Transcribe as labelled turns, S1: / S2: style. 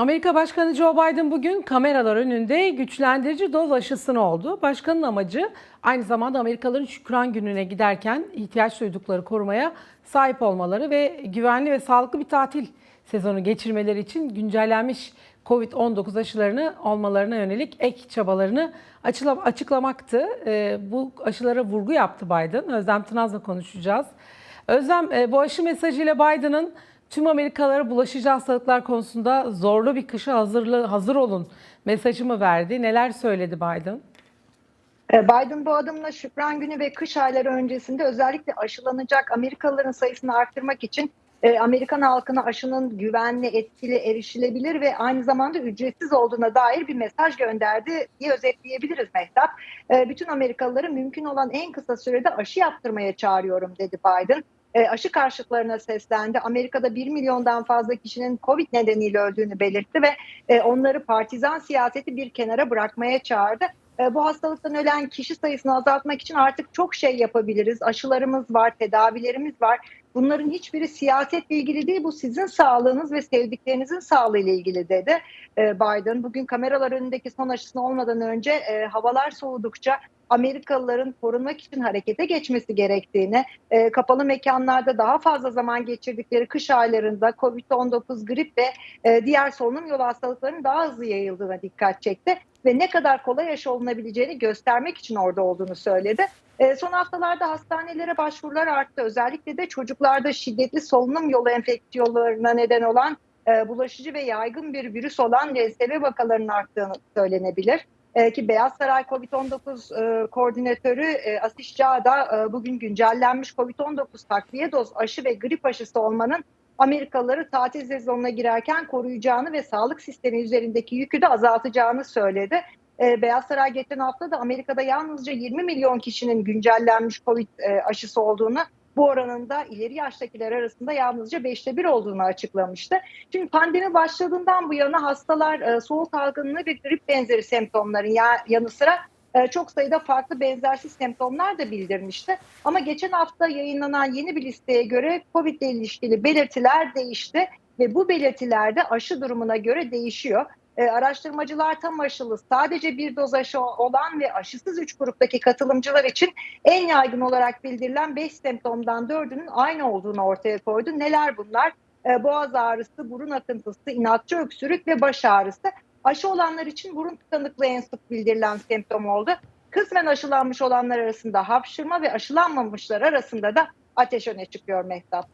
S1: Amerika Başkanı Joe Biden bugün kameralar önünde güçlendirici doz aşısını oldu. Başkanın amacı aynı zamanda Amerikalıların Şükran Günü'ne giderken ihtiyaç duydukları korumaya sahip olmaları ve güvenli ve sağlıklı bir tatil sezonu geçirmeleri için güncellenmiş COVID-19 aşılarını olmalarına yönelik ek çabalarını açıklamaktı. Ee, Bu aşılara vurgu yaptı Biden. Özlem Tınaz'la konuşacağız. Özlem e, bu aşı mesajıyla Biden'ın tüm Amerikalılara bulaşıcı hastalıklar konusunda zorlu bir kışa hazırlı, hazır olun mesajı mı verdi? Neler söyledi Biden?
S2: E, Biden bu adımla Şükran Günü ve kış ayları öncesinde özellikle aşılanacak Amerikalıların sayısını arttırmak için e, Amerikan halkına aşının güvenli, etkili, erişilebilir ve aynı zamanda ücretsiz olduğuna dair bir mesaj gönderdi diye özetleyebiliriz Mehtap. E, Bütün Amerikalıları mümkün olan en kısa sürede aşı yaptırmaya çağırıyorum dedi Biden. E, Aşı karşıtlarına seslendi. Amerika'da 1 milyondan fazla kişinin Covid nedeniyle öldüğünü belirtti ve e, onları partizan siyaseti bir kenara bırakmaya çağırdı. E, Bu hastalıktan ölen kişi sayısını azaltmak için artık çok şey yapabiliriz. Aşılarımız var, tedavilerimiz var. Bunların hiçbiri siyasetle ilgili değil. Bu sizin sağlığınız ve sevdiklerinizin sağlığı ile ilgili dedi e, Biden. Bugün kameralar önündeki son aşısını olmadan önce e, havalar soğudukça Amerikalıların korunmak için harekete geçmesi gerektiğini, e, kapalı mekanlarda daha fazla zaman geçirdikleri kış aylarında COVID-19 grip ve e, diğer solunum yolu hastalıklarının daha hızlı yayıldığına dikkat çekti ve ne kadar kolay aşı olunabileceğini göstermek için orada olduğunu söyledi. E, son haftalarda hastanelere başvurular arttı. Özellikle de çocuklarda şiddetli solunum yolu enfeksiyonlarına neden olan e, bulaşıcı ve yaygın bir virüs olan RSV vakalarının arttığını söylenebilir. E, ki Beyaz Saray COVID-19 e, koordinatörü e, Asiş Ca da e, bugün güncellenmiş COVID-19 takviye doz aşı ve grip aşısı olmanın Amerikalıları tatil sezonuna girerken koruyacağını ve sağlık sistemi üzerindeki yükü de azaltacağını söyledi. Ee, Beyaz Saray geçen hafta da Amerika'da yalnızca 20 milyon kişinin güncellenmiş COVID e, aşısı olduğunu, bu oranın da ileri yaştakiler arasında yalnızca beşte bir olduğunu açıklamıştı. Şimdi pandemi başladığından bu yana hastalar e, soğuk algınlığı ve grip benzeri semptomların ya- yanı sıra e, çok sayıda farklı benzersiz semptomlar da bildirmişti. Ama geçen hafta yayınlanan yeni bir listeye göre COVID ile ilişkili belirtiler değişti ve bu belirtiler de aşı durumuna göre değişiyor. E, araştırmacılar tam aşılı sadece bir doz aşı olan ve aşısız 3 gruptaki katılımcılar için en yaygın olarak bildirilen 5 semptomdan 4'ünün aynı olduğunu ortaya koydu. Neler bunlar? E, boğaz ağrısı, burun akıntısı, inatçı öksürük ve baş ağrısı. Aşı olanlar için burun tıkanıklığı en sık bildirilen semptom oldu. Kısmen aşılanmış olanlar arasında hapşırma ve aşılanmamışlar arasında da ateş öne çıkıyor Mehtap.